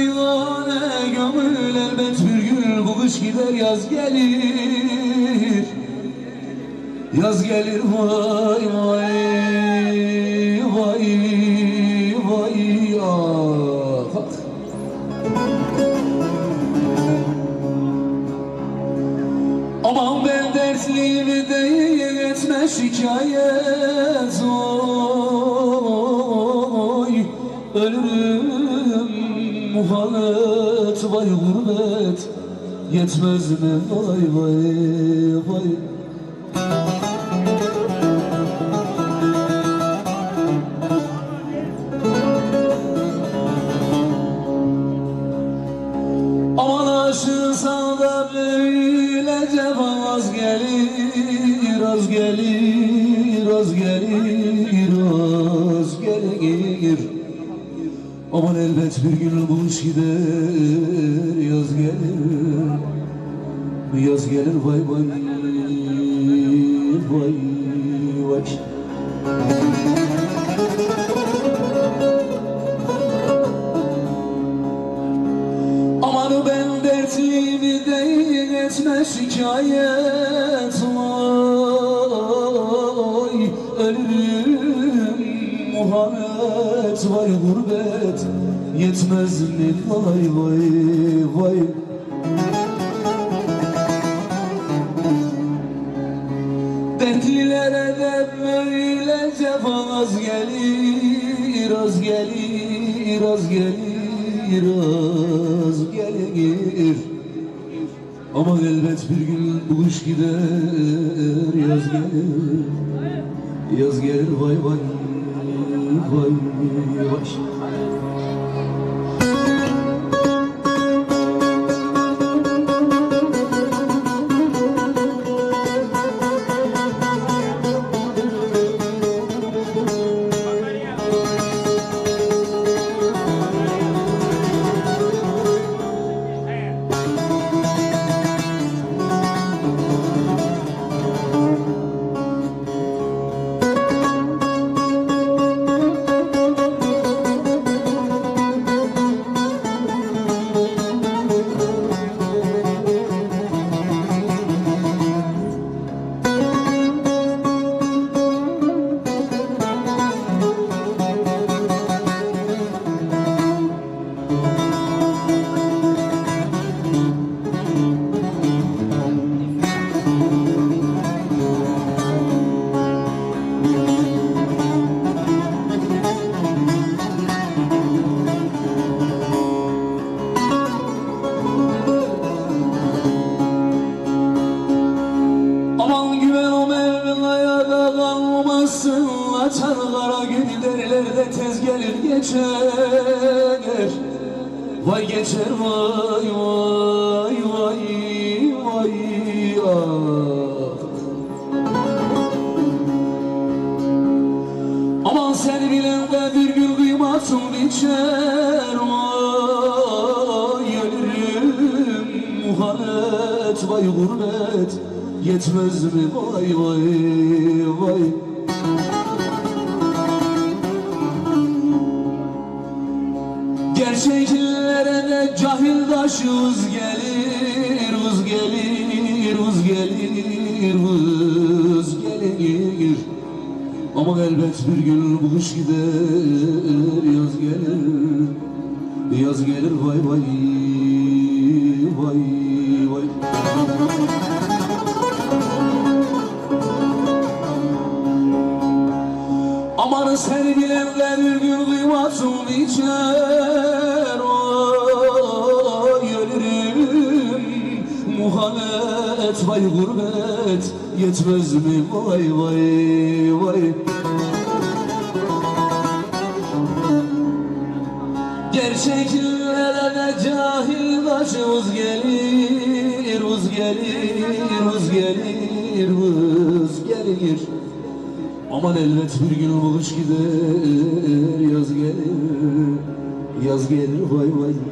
Divane Gömül elbet bir gün bu kış gider yaz gelir Yaz gelir vay vay vay vay ah. Aman ben dertliyimi değil etme şikayet oy Ölürüm muhabbet vay gurbet. Yetmez mi? Vay vay vay. Aman aşığısan da böylece az gelir, az gelir, az gelir, Aman elbet bir gün bu iş gider, yaz gelir, yaz gelir vay vay, vay vay. Aman ben dertliyimi değil etme şikayet Vay ölürüm muhabbet Vay gurbet yetmez mi? Vay vay vay. Dertlilere de böyle cefa az gelir, az gelir, az gelir, az gelir. Ama elbet bir gün bu iş gider, yaz gelir, yaz gelir vay vay, vay gelir geçer. Vay geçer vay vay vay vay ah. Aman sen bilen de bir gün kıymatın biçer. Vay ölürüm muhabbet vay gurbet. Yetmez mi? Vay vay vay cahil taşız gelir Vız gelir, vız gelir, vız gelir. Ama elbet bir gün bu kış gider Yaz gelir, yaz gelir vay vay Vay vay. Aman seni bilenler bir gün kıymatın içer muhabbet vay gurbet Yetmez mi? Vay vay vay. Gerçeklere de cahil başımız gelir Vız gelir, vız gelir, vız gelir. Aman elbet bir gün bu kış gider Yaz gelir, yaz gelir vay vay